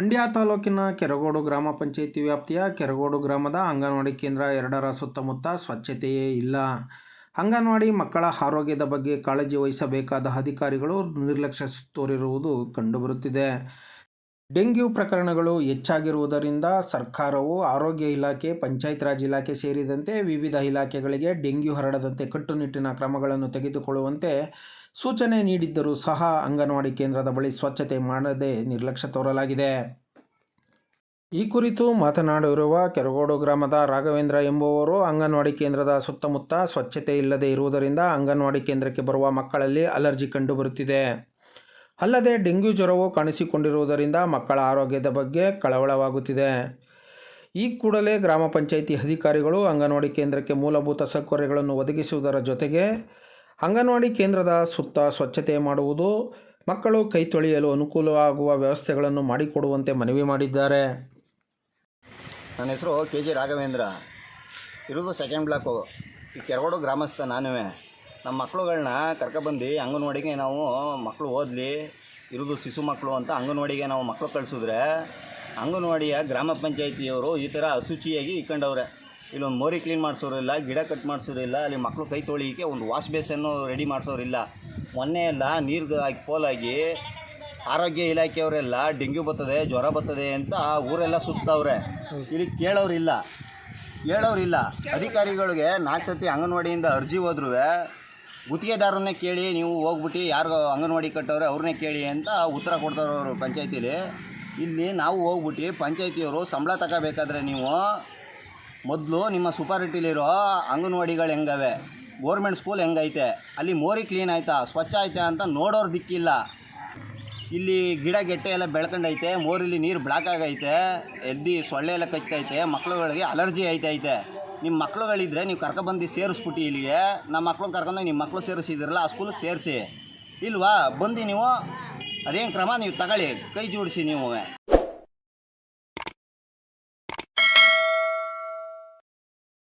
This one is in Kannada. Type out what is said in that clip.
ಮಂಡ್ಯ ತಾಲೂಕಿನ ಕೆರಗೋಡು ಗ್ರಾಮ ಪಂಚಾಯಿತಿ ವ್ಯಾಪ್ತಿಯ ಕೆರಗೋಡು ಗ್ರಾಮದ ಅಂಗನವಾಡಿ ಕೇಂದ್ರ ಎರಡರ ಸುತ್ತಮುತ್ತ ಸ್ವಚ್ಛತೆಯೇ ಇಲ್ಲ. ಅಂಗನವಾಡಿ ಮಕ್ಕಳ ಆರೋಗ್ಯದ ಬಗ್ಗೆ ಕಾಳಜಿ ವಹಿಸಬೇಕಾದ ಅಧಿಕಾರಿಗಳು ನಿರ್ಲಕ್ಷ್ಯ ತೋರಿರುವುದು ಕಂಡುಬರುತ್ತಿದೆ. ಡೆಂಗ್ಯೂ ಪ್ರಕರಣಗಳು ಹೆಚ್ಚಾಗಿರುವುದರಿಂದ ಸರ್ಕಾರವು ಆರೋಗ್ಯ ಇಲಾಖೆ, ಪಂಚಾಯತ್ ರಾಜ್ ಇಲಾಖೆ ಸೇರಿದಂತೆ ವಿವಿಧ ಇಲಾಖೆಗಳಿಗೆ ಡೆಂಗ್ಯೂ ಹರಡದಂತೆ ಕಟ್ಟುನಿಟ್ಟಿನ ಕ್ರಮಗಳನ್ನು ತೆಗೆದುಕೊಳ್ಳುವಂತೆ ಸೂಚನೆ ನೀಡಿದ್ದರೂ ಸಹ ಅಂಗನವಾಡಿ ಕೇಂದ್ರದ ಬಳಿ ಸ್ವಚ್ಛತೆ ಮಾಡದೆ ನಿರ್ಲಕ್ಷ್ಯ ತೋರಲಾಗಿದೆ. ಈ ಕುರಿತು ಮಾತನಾಡಿರುವ ಕೆರಗೋಡು ಗ್ರಾಮದ ರಾಘವೇಂದ್ರ ಎಂಬುವರು ಅಂಗನವಾಡಿ ಕೇಂದ್ರದ ಸುತ್ತಮುತ್ತ ಸ್ವಚ್ಛತೆ ಇಲ್ಲದೆ ಇರುವುದರಿಂದ ಅಂಗನವಾಡಿ ಕೇಂದ್ರಕ್ಕೆ ಬರುವ ಮಕ್ಕಳಲ್ಲಿ ಅಲರ್ಜಿ ಕಂಡುಬರುತ್ತಿದೆ. ಅಲ್ಲದೆ ಡೆಂಗ್ಯೂ ಜ್ವರವು ಕಾಣಿಸಿಕೊಂಡಿರುವುದರಿಂದ ಮಕ್ಕಳ ಆರೋಗ್ಯದ ಬಗ್ಗೆ ಕಳವಳವಾಗುತ್ತಿದೆ. ಈ ಕೂಡಲೇ ಗ್ರಾಮ ಪಂಚಾಯಿತಿ ಅಧಿಕಾರಿಗಳು ಅಂಗನವಾಡಿ ಕೇಂದ್ರಕ್ಕೆ ಮೂಲಭೂತ ಸೌಕರ್ಯಗಳನ್ನು ಒದಗಿಸುವುದರ ಜೊತೆಗೆ ಅಂಗನವಾಡಿ ಕೇಂದ್ರದ ಸುತ್ತ ಸ್ವಚ್ಛತೆ ಮಾಡುವುದು ಮಕ್ಕಳು ಕೈ ತೊಳೆಯಲು ಅನುಕೂಲವಾಗುವ ವ್ಯವಸ್ಥೆಗಳನ್ನು ಮಾಡಿಕೊಡುವಂತೆ ಮನವಿ ಮಾಡಿದ್ದಾರೆ. ನನ್ನ ಹೆಸರು ಕೆ ಜಿ ರಾಘವೇಂದ್ರ. ಇರುವುದು ಸೆಕೆಂಡ್ ಬ್ಲಾಕು. ಈ ಕೆರಗೋಡು ಗ್ರಾಮಸ್ಥ ನಾನುವೇ. ನಮ್ಮ ಮಕ್ಳುಗಳನ್ನ ಕರ್ಕೊಬಂದು ಅಂಗನವಾಡಿಗೆ ನಾವು ಮಕ್ಕಳು ಓದಲಿ, ಇರೋದು ಶಿಶು ಮಕ್ಕಳು ಅಂತ ಅಂಗನವಾಡಿಗೆ ನಾವು ಮಕ್ಕಳು ಕಳಿಸಿದ್ರೆ ಅಂಗನವಾಡಿಯ ಗ್ರಾಮ ಪಂಚಾಯಿತಿಯವರು ಈ ಥರ ಅಶುಚಿಯಾಗಿ ಇಟ್ಕೊಂಡವ್ರೆ ಇಲ್ಲೊಂದು ಮೋರಿ ಕ್ಲೀನ್ ಮಾಡಿಸೋರಿಲ್ಲ, ಗಿಡ ಕಟ್ ಮಾಡಿಸೋರಿಲ್ಲ, ಅಲ್ಲಿ ಮಕ್ಕಳು ಕೈ ತೊಳಿಯೋಕ್ಕೆ ಒಂದು ವಾಶ್ ಬೇಸನ್ನು ರೆಡಿ ಮಾಡಿಸೋರಿಲ್ಲ. ಮೊನ್ನೆ ಎಲ್ಲ ನೀರು ಹಾಕಿ ಪೋಲಾಗಿ ಆರೋಗ್ಯ ಇಲಾಖೆಯವರೆಲ್ಲ ಡೆಂಗ್ಯೂ ಬರ್ತದೆ, ಜ್ವರ ಬರ್ತದೆ ಅಂತ ಊರೆಲ್ಲ ಸುತ್ತವ್ರೆ. ಇಲ್ಲಿ ಕೇಳೋರಿಲ್ಲ. ಕೇಳೋರಿಲ್ಲ. ಅಧಿಕಾರಿಗಳಿಗೆ ನಾಲ್ಕು ಸತಿ ಅಂಗನವಾಡಿಯಿಂದ ಅರ್ಜಿ ಹೋದ್ರೂ ಗುತ್ತಿಗೆದಾರನ್ನೇ ಕೇಳಿ ನೀವು ಹೋಗ್ಬಿಟ್ಟು ಯಾರು ಅಂಗನವಾಡಿ ಕಟ್ಟವ್ರೆ ಅವ್ರನ್ನೇ ಕೇಳಿ ಅಂತ ಉತ್ತರ ಕೊಡ್ತಾರೆ ಅವರು ಪಂಚಾಯತಿಲಿ. ಇಲ್ಲಿ ನಾವು ಹೋಗ್ಬಿಟ್ಟು ಪಂಚಾಯತಿಯವರು ಸಂಬಳ ತಗೋಬೇಕಾದ್ರೆ ನೀವು ಮೊದಲು ನಿಮ್ಮ ಸುಪಾರಿಟಿಲಿರೋ ಅಂಗನವಾಡಿಗಳು ಹೆಂಗವೆ? ಗೋರ್ಮೆಂಟ್ ಸ್ಕೂಲ್ ಹೆಂಗೈತೆ? ಅಲ್ಲಿ ಮೋರಿ ಕ್ಲೀನ್ ಆಯಿತಾ? ಸ್ವಚ್ಛ ಐತೆ ಅಂತ ನೋಡೋರು ದಿಕ್ಕಿಲ್ಲ. ಇಲ್ಲಿ ಗಿಡ ಗೆಟ್ಟೆ ಎಲ್ಲ ಬೆಳ್ಕೊಂಡೈತೆ, ಮೋರಿಲಿ ನೀರು ಬ್ಲಾಕ್ ಆಗೈತೆ, ಎದ್ದು ಸೊಳ್ಳೆ ಎಲ್ಲ ಕಚ್ಚೈತೆ ಮಕ್ಕಳುಗಳಿಗೆ ಅಲರ್ಜಿ ಐತೈತೆ. ನಿಮ್ಮ ಮಕ್ಳುಗಳಿದ್ರೆ ನೀವು ಕರ್ಕೊಬಂದು ಸೇರಿಸ್ಬಿಟ್ಟು ಇಲ್ಲಿಗೆ. ನಮ್ಮ ಮಕ್ಳು ಕರ್ಕೊಂಡು ನಿಮ್ಮ ಮಕ್ಕಳು ಸೇರಿಸಿದಿರಲ್ಲ, ಆ ಸ್ಕೂಲಿಗೆ ಸೇರಿಸಿ. ಇಲ್ವಾ? ಬಂದು ನೀವು. ಅದೇನು ಕ್ರಮ? ನೀವು ತಗೊಳ್ಳಿ. ಕೈ ಜೋಡಿಸಿ ನೀವು.